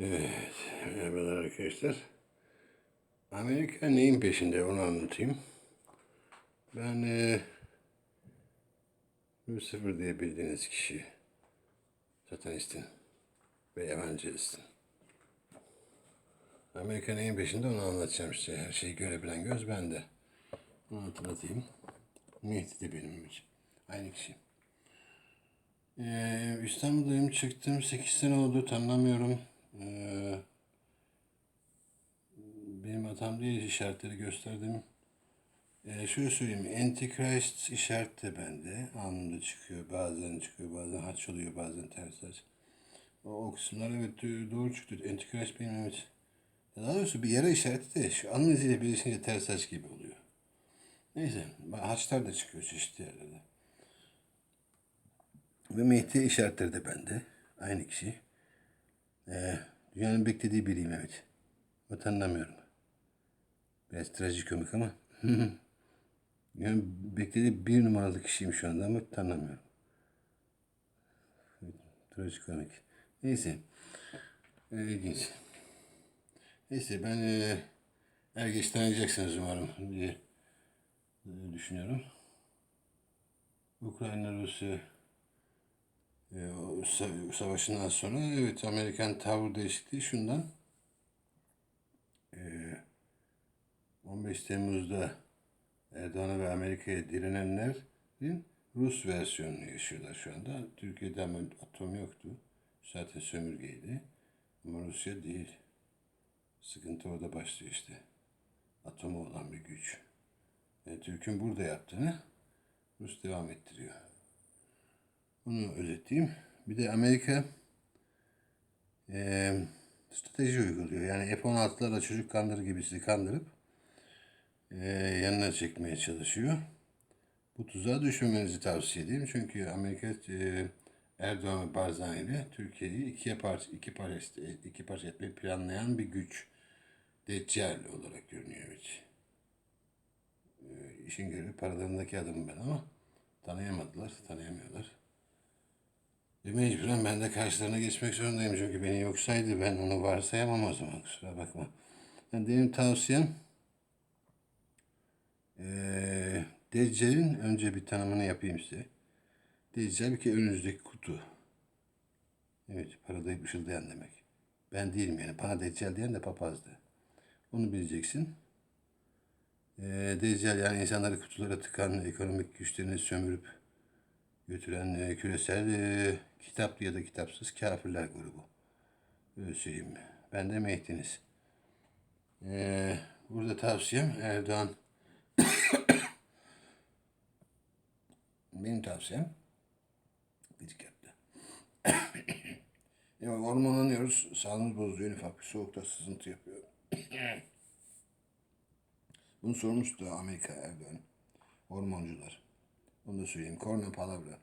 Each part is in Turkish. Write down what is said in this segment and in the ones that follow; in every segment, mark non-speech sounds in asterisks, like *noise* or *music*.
Evet, merhabalar arkadaşlar. Amerika neyin peşinde onu anlatayım. Ben e, Lucifer diye bildiğiniz kişi, satanistin ve evangelistin. Amerika neyin peşinde onu anlatacağım işte. Her şeyi görebilen göz bende. Onu hatırlatayım. Mehdi de benim için. Aynı kişi. Ee, İstanbul'dayım çıktım. 8 sene oldu tanımlamıyorum. Ee, benim hatam değil işaretleri gösterdim. Ee, şöyle söyleyeyim. Antichrist işaret de bende. Anında çıkıyor. Bazen çıkıyor. Bazen haç oluyor. Bazen ters haç. O, o kısımlar evet doğru çıktı. Antichrist benim evet. Daha doğrusu bir yere işareti de şu alın iziyle birleşince ters haç gibi oluyor. Neyse. Haçlar da çıkıyor çeşitli yerlerde. Ve Mehdi işaretleri de bende. Aynı kişi. Ee, dünyanın beklediği biriyim evet. Ama tanımlamıyorum. Biraz trajikomik ama. yani beklediği bir numaralı kişiyim şu anda ama tanımlamıyorum. Trajikomik. Neyse. Ee, ilginç. Neyse ben e, er geç tanıyacaksınız umarım diye düşünüyorum. Ukrayna Rusya savaşından sonra evet Amerikan tavır değişikliği şundan e, 15 Temmuz'da Erdoğan'a ve Amerika'ya direnenlerin Rus versiyonunu yaşıyorlar şu anda. Türkiye'de ama atom yoktu. Zaten sömürgeydi. Ama Rusya değil. Sıkıntı orada başlıyor işte. Atomu olan bir güç. Yani Türk'ün burada yaptığını Rus devam ettiriyor. Bunu özetleyeyim. Bir de Amerika eee, strateji uyguluyor. Yani F-16'larla çocuk kandırır gibi sizi kandırıp eee, yanına çekmeye çalışıyor. Bu tuzağa düşmemenizi tavsiye ederim. Çünkü Amerika eee, Erdoğan ve Barzani ile Türkiye'yi ikiye parça, iki parça, iki parça etmeyi planlayan bir güç. Deccal olarak görünüyor evet. Eee, işin görevi paralarındaki adamım ben ama tanıyamadılar, tanıyamıyorlar. E mecburen ben de karşılarına geçmek zorundayım çünkü beni yok saydı ben onu varsayamam o zaman kusura bakma. Yani benim tavsiyem eee Deccal'in önce bir tanımını yapayım size. Deccal kere önünüzdeki kutu. Evet paradayıp ışıldayan demek. Ben değilim yani bana Deccal diyen de papazdı. Onu bileceksin. Eee Deccal yani insanları kutulara tıkan, ekonomik güçlerini sömürüp götüren e, küresel e, kitaplı ya da kitapsız kafirler grubu. Öyle söyleyeyim. Ben de Mehdi'niz. E, burada tavsiyem Erdoğan *coughs* benim tavsiyem yaptı. yani *coughs* hormonlanıyoruz. Sağlığımız bozuyor. En ufak bir soğukta sızıntı yapıyor. *coughs* Bunun sorumlusu da Amerika Erdoğan. Hormoncular. Onu da söyleyeyim. Korna palavra.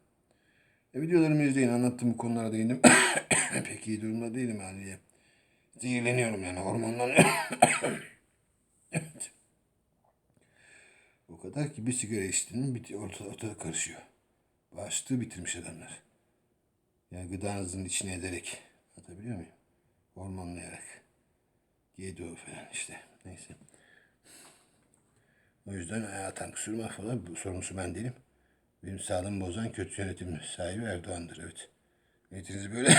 E, videolarımı izleyin. Anlattığım bu konulara değindim. *coughs* Pek iyi durumda değilim haliyle. Zehirleniyorum yani hormondan. *coughs* evet. O kadar ki bir sigara içtiğinin ortada, ortada karışıyor. Bağışıklığı bitirmiş adamlar. Yani gıdanızın içine ederek. Anlatabiliyor muyum? Hormonlayarak. GDO falan işte. Neyse. O yüzden hayatım kusur mahvola. Bu sorumlusu ben değilim. Benim sağlığımı bozan kötü yönetim sahibi Erdoğan'dır. Evet. Niyetinizi böyle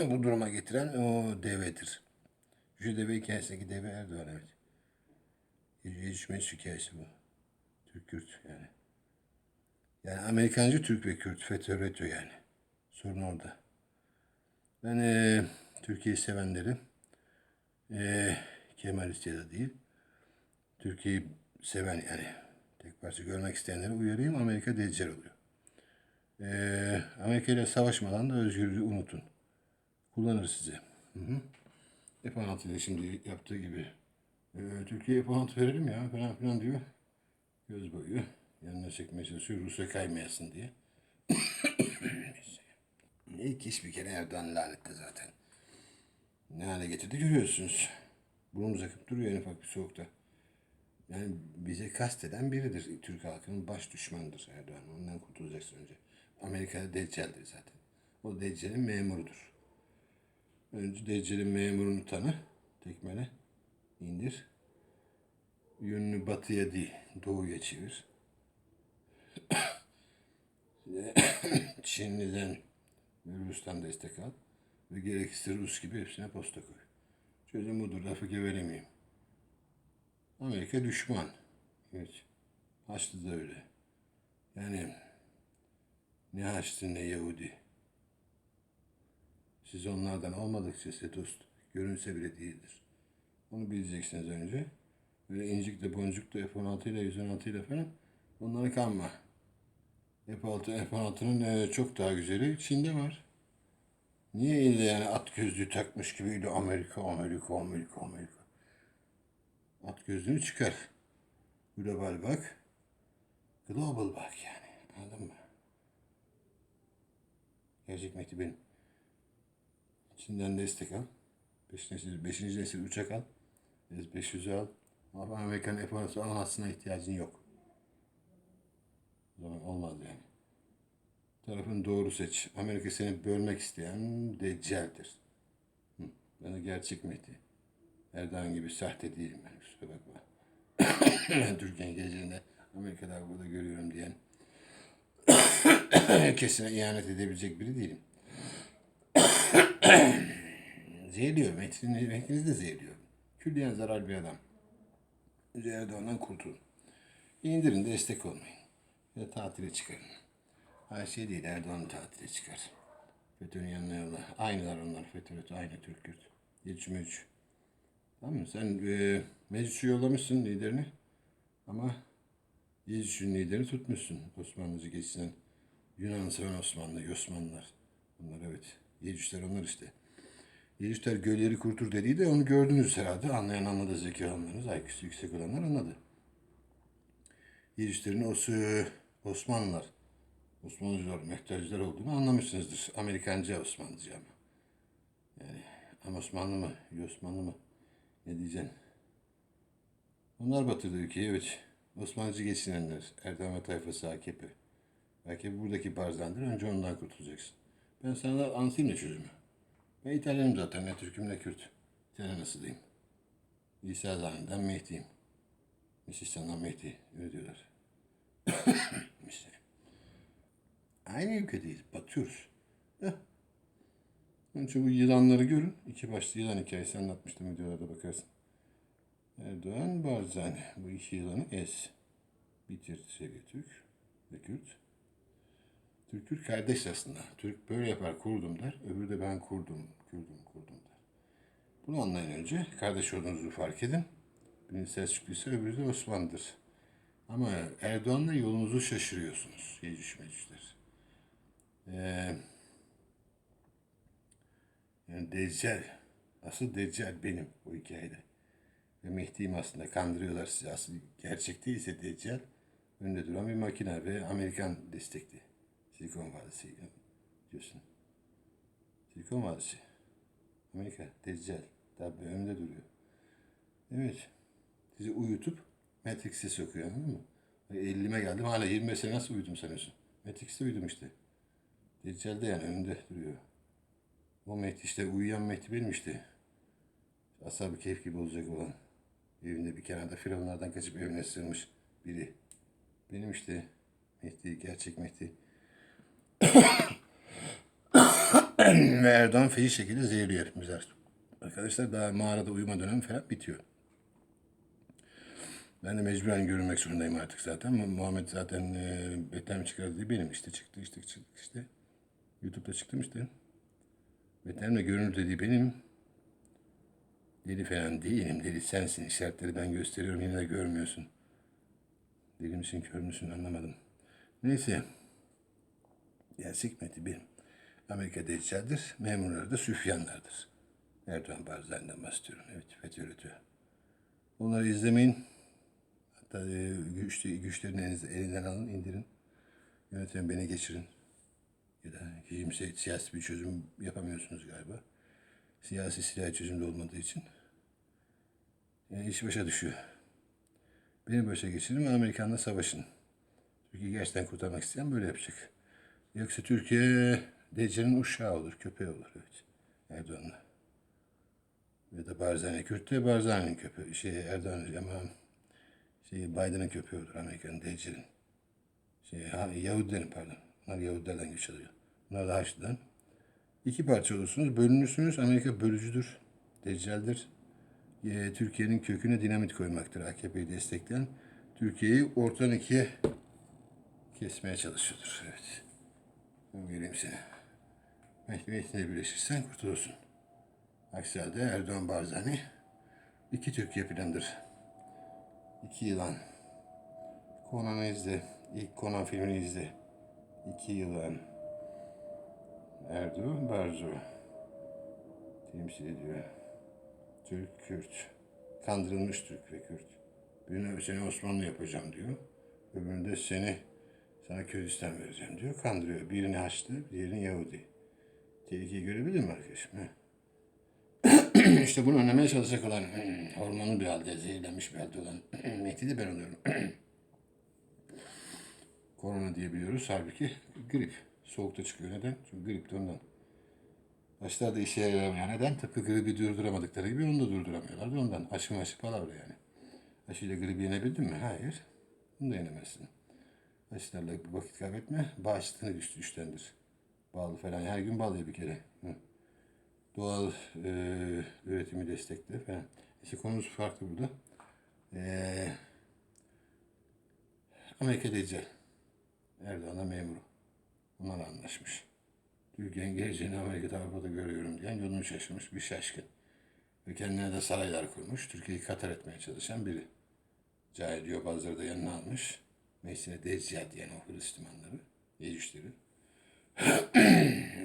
*coughs* bu duruma getiren o devedir. Şu deve hikayesindeki deve Erdoğan evet. Yecüc Mecüc hikayesi bu. Türk Kürt yani. Yani Amerikancı Türk ve Kürt. FETÖ RETÖ yani. Sorun orada. Ben eee Türkiye'yi sevenleri eee Kemalist ya da değil. Türkiye'yi seven yani tek parça görmek isteyenleri uyarayım. Amerika deccal oluyor. Ee, Amerika ile savaşmadan da özgürlüğü unutun. Kullanır sizi. Hı hı. F-16 ile şimdi yaptığı gibi. Ee, Türkiye F-16 verelim ya falan filan diyor. Göz boyu. Yanına çekmeye çalışıyor. Rusya kaymayasın diye. *coughs* İlk iş bir kere Erdoğan lanette zaten. Ne hale getirdi görüyorsunuz. Burnumuz akıp duruyor en ufak bir soğukta. Yani bize kasteden biridir. Türk halkının baş düşmanıdır Erdoğan. Ondan kurtulacaksın önce. Amerika'da Deccal'dir zaten. O Deccal'in memurudur. Önce Deccal'in memurunu tanı. Tekmele. indir. Yönünü batıya değil, doğuya çevir. *coughs* Çinli'den Rus'tan destek al. Ve gerekirse Rus gibi hepsine posta koy. Çözüm budur, lafı gevelemeyeyim. Amerika düşman. Evet. Haçlı da öyle. Yani ne Haçlı ne Yahudi. Siz onlardan olmadıkça size dost görünse bile değildir. Onu bileceksiniz önce. Böyle incik de boncuk da F-16 ile 116 ile falan onlara kanma. F-16, F-16'nın e, çok daha güzeli Çin'de var. Niye illa yani at gözlüğü takmış gibi Amerika, Amerika, Amerika, Amerika. At gözlüğünü çıkar. Global bak. Global bak yani. Anladın mı? Gerçek Mehdi benim. Çin'den destek al. Beş nesil, beşinci nesil uçak al. S-500'ü al. Ama Amerikan F-16 almasına ihtiyacın yok. O zaman olmaz yani. Tarafını doğru seç. Amerika seni bölmek isteyen deccaldir. Ben de gerçek Mehdi. Erdoğan gibi sahte değilim ben. Kusura bakma. *coughs* Türkiye'nin geleceğinde Amerika'da burada görüyorum diyen *coughs* herkesine ihanet edebilecek biri değilim. *coughs* zehirliyor. Metrini, metninizi de zehirliyor. Külliyen zarar bir adam. Erdoğan'dan kurtulun. İndirin destek olmayın. Ya tatile çıkarın. Her şey değil Erdoğan'ı tatile çıkar. FETÖ'nün yanına yolla. Aynılar onlar FETÖ, aynı Türk Kürt. Geç meç. Tamam mı? Sen e, meclisi yollamışsın liderini. Ama Yecüc'ün liderini tutmuşsun. Osmanlıcı geçinen Yunan seven Osmanlı, Osmanlılar. Bunlar evet. Yecücler onlar işte. Yecücler gölleri kurtur dediği de onu gördünüz herhalde. Anlayan anladı zeki olanlarınız. IQ'su yüksek olanlar anladı. Yecüclerin o Osmanlılar, Osmanlıcılar, Mehterciler olduğunu anlamışsınızdır. Amerikancı Osmanlıcı ama. Yani ama Osmanlı mı, Osmanlı mı? Ne diyeceksin? Onlar batırdı ülkeyi evet. Osmanlıcı geçinenler, Erdoğan ve tayfası AKP. AKP buradaki barzandır. Önce ondan kurtulacaksın. Ben sana anlatayım da çözümü. Ben İtalyanım zaten. Ne Türk'üm ne Kürt. İtalyan nasılayım? İsa zamanından Mehdi'yim. Misistan'dan Mehdi. Öyle diyorlar. *coughs* işte. Aynı ülkedeyiz. Batıyoruz. Heh. Önce bu yılanları görün. İki başlı yılan hikayesi anlatmıştım videolarda bakarsın. Erdoğan Barzani. Bu iki yılanı es. Bitir seviye Türk ve Kürt. Türk Kürt kardeş aslında. Türk böyle yapar kurdum der. Öbürü de ben kurdum, kurdum, kurdum der. Bunu anlayın önce. Kardeş olduğunuzu fark edin. Birinin Selçukluysa öbürü de Osmanlı'dır. Ama Erdoğan'la yolunuzu şaşırıyorsunuz. Yecüc mecücler. Ee, yani Deccal. Asıl Deccal benim bu hikayede. Ve Mehdi'yim aslında. Kandırıyorlar sizi. Asıl gerçek değilse Deccal. Önünde duran bir makine ve Amerikan destekli. Silikon Vadisi diyorsun. Silikon Vadisi. Amerika, Deccal. Tabi önünde duruyor. Evet. Sizi uyutup Matrix'e sokuyor anladın mı? 50'me geldim hala 25 sene nasıl uyudum sanıyorsun? Matrix'te uyudum işte. Deccal'de yani önünde duruyor. O Mehdi işte uyuyan Mehdi benim işte. Ashab-ı Kehf gibi olacak olan. Evinde bir kenarda firavunlardan kaçıp evine sığınmış biri. Benim işte Mehdi, gerçek Mehdi. *coughs* Ve Erdoğan feci şekilde zehirliyor hepimizi artık. Arkadaşlar daha mağarada uyuma dönemi falan bitiyor. Ben de mecburen görünmek zorundayım artık zaten. Mu- Muhammed zaten e, beter mi çıkardı diye benim işte çıktı işte çıktı işte. Youtube'da çıktım işte. Beter mi görünür dediği benim. Deli falan değilim. Deli sensin. İşaretleri ben gösteriyorum yine de görmüyorsun. Deli misin kör müsün anlamadım. Neyse. Gerçek meti benim. Amerika Deccal'dir. Memurları da Süfyanlardır. Erdoğan Barzani'den bahsediyorum. Evet FETÖ üretiyor. Onları izlemeyin. Hatta e, güçlerini elinizde- elinden alın, indirin. Yönetimi beni geçirin. Ya da kimse siyasi bir çözüm yapamıyorsunuz galiba. Siyasi silah çözümde olmadığı için. Yani iş başa düşüyor. Beni başa geçirin ve Amerikan'la savaşın. Türkiye'yi gerçekten kurtarmak isteyen böyle yapacak. Yoksa Türkiye Deccal'in uşağı olur, köpeği olur. Evet. Erdoğan'la. Barzani Kürt de Barzani'nin köpeği. Şey Erdoğan ama şey Biden'ın köpeği odur Amerika'nın Deccal'in. Şey, ha, Yahudilerin pardon. Bunlar Yahudilerden güç alıyor. Bunlar da Haçlı'dan. İki parça olursunuz, bölünürsünüz. Amerika bölücüdür, deccaldir. Ee, Türkiye'nin köküne dinamit koymaktır AKP'yi destekleyen. Türkiye'yi ortadan ikiye kesmeye çalışıyordur. Evet. Ben göreyim seni. Mehdi Mehdi'yle birleşirsen kurtulursun. Aksi halde Erdoğan Barzani iki Türkiye planıdır. İki yılan. Conan'ı izle. İlk Conan filmini izle. İki yılan. Erdoğan Barzo temsil ediyor. Türk, Kürt. Kandırılmış Türk ve Kürt. Birine seni Osmanlı yapacağım diyor. Öbüründe seni sana Kürdistan vereceğim diyor. Kandırıyor. Birini Haçlı, diğerini Yahudi. Tehlikeyi görebilir mi arkadaşım? *clears throat* işte bunu önlemeye çalışacak olan hmm, hormonlu bir halde, zehirlenmiş bir halde olan Mehdi de ben oluyorum. *clears throat* Korona diyebiliyoruz. Halbuki grip. Soğukta çıkıyor. Neden? Çünkü grip de ondan. Başlarda işe yaramıyor. Neden? Tıpkı gribi durduramadıkları gibi onu da durduramıyorlar da ondan. Aşı maşı palavra yani. Aşıyla gribi yenebildin mi? Hayır. Bunu da yenemezsin. Aşılarla vakit kaybetme. Bağışıklığını güç, güçlendir. Bağlı falan. Her gün bağlı bir kere. Hı. Doğal e, üretimi destekle falan. İşte konumuz farklı burada. E, Amerika Deccal. Erdoğan'a memuru. Bunlar anlaşmış. Türkiye'nin geleceğini Amerika'da Avrupa'da görüyorum diyen yolunu şaşırmış bir şaşkın. Ve kendine de saraylar kurmuş. Türkiye'yi katar etmeye çalışan biri. Cahil diyor bazıları da yanına almış. Mesine Deccal diyen o Hristiyanları, Yecüşleri.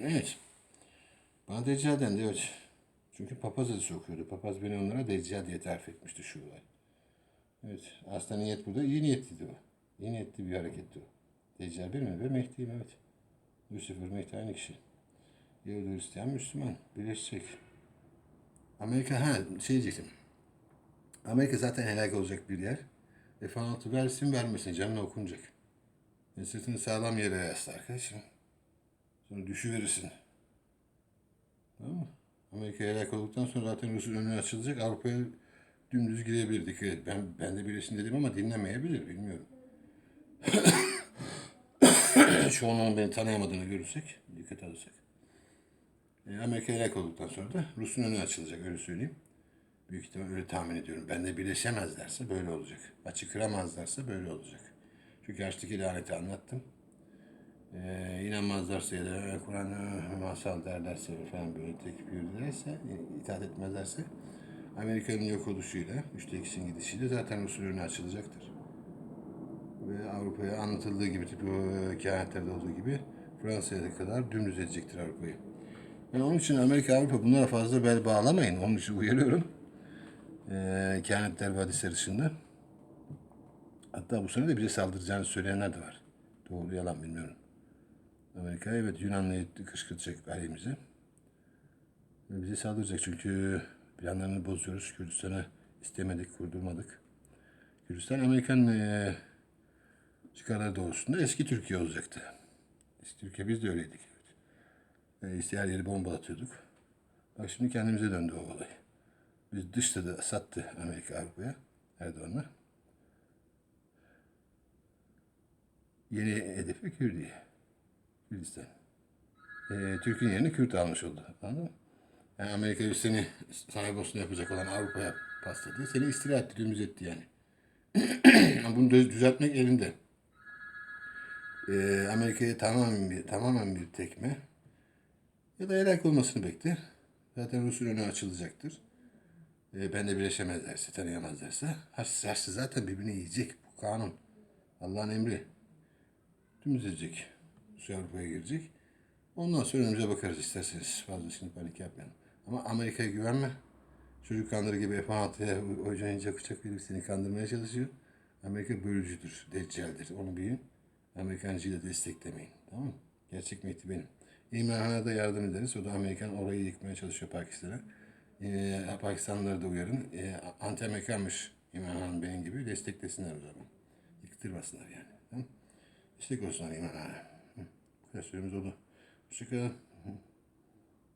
evet. *clears throat* Bana Deccal dendi evet. Çünkü papaz adı okuyordu. Papaz beni onlara Deccal diye tarif etmişti şu olay. Evet. Aslında niyet burada iyi niyetliydi o. İyi niyetli bir hareketti o. Deccal mi? Ve Mehdi'yim evet. Lucifer Mehdi aynı kişi. Yahudi Hristiyan Müslüman. Birleşecek. Amerika ha şey diyecektim. Amerika zaten helak olacak bir yer. F-16 versin vermesin canına okunacak. E, sırtını sağlam yere yasla arkadaşım. Sonra düşüverirsin. Tamam mı? Amerika helak olduktan sonra zaten Rus'un önü açılacak. Avrupa'ya dümdüz gidebilir. Dikkat et. Ben, ben de birleşin dedim ama dinlemeyebilir. Bilmiyorum. Onun beni tanıyamadığını görürsek, dikkat alırsak. E, Amerika helak olduktan sonra da Rus'un önü açılacak öyle söyleyeyim. Büyük ihtimal öyle tahmin ediyorum. Ben de birleşemezlerse böyle olacak. Açı kıramazlarsa böyle olacak. Çünkü açtaki laneti anlattım. Ee, inanmazlarsa ya da Kur'an e, masal derlerse falan böyle tekip yürürlerse, itaat etmezlerse Amerika'nın yok oluşuyla, üçte ikisinin gidişiyle zaten Rus'un önü açılacaktır. Ve Avrupa'ya anlatıldığı gibi, tıpkı o kehanetlerde olduğu gibi Fransa'ya kadar dümdüz edecektir Avrupa'yı. Yani onun için Amerika, Avrupa bunlara fazla bel bağlamayın. Onun için uyarıyorum. Ee, kehanetler ve hadisler dışında. Hatta bu sene de bize saldıracağını söyleyenler de var. Doğru yalan bilmiyorum. Amerika evet Yunanlı'yı kışkırtacak aleyhimize. Ve bize saldıracak çünkü planlarını bozuyoruz. Kürdistan'ı istemedik, kurdurmadık. Kürdistan Amerikan eee çıkarları doğrusunda eski Türkiye olacaktı. Eski Türkiye biz de öyleydik. Evet. E, işte her yeri bombalatıyorduk. Bak şimdi kendimize döndü o olay. Biz dışladı, sattı Amerika Avrupa'ya Erdoğan'la. Yeni hedefi Kürdiye. Kürdistan. E, Türk'ün yerini Kürt almış oldu. Anladın mı? Yani Amerika seni sahibosunu yapacak olan Avrupa'ya pasladı. Seni istila etti, etti yani. *clears throat* Bunu düz- düzeltmek elinde. Ee, Amerika'ya tamamen bir, tamamen bir tekme ya da helak olmasını bekle. Zaten Rus'un önü açılacaktır. Ee, ben de birleşemezlerse, tanıyamazlarsa Haçlı, Haçlı zaten birbirini yiyecek. Bu kanun. Allah'ın emri. Dümdüz edecek. Rusya Avrupa'ya girecek. Ondan sonra önümüze bakarız isterseniz. Fazla şimdi panik yapmayalım. Ama Amerika'ya güvenme. Çocuk kandırı gibi F-16'ya oynayınca bıçak verip seni kandırmaya çalışıyor. Amerika bölücüdür, deccaldir. Onu bilin. Amerikancıyı da desteklemeyin. Tamam mı? Gerçek Mehdi benim. İmran'a da yardım ederiz. O da Amerikan orayı yıkmaya çalışıyor Pakistan'a. Ee, Pakistanlıları da uyarın. Ee, anti-Amerikanmış İmran Han benim gibi. Desteklesinler o zaman. Yıktırmasınlar yani. Tamam? Destek olsunlar İmran Han'a. Bu kadar süremiz oldu. Hoşçakalın.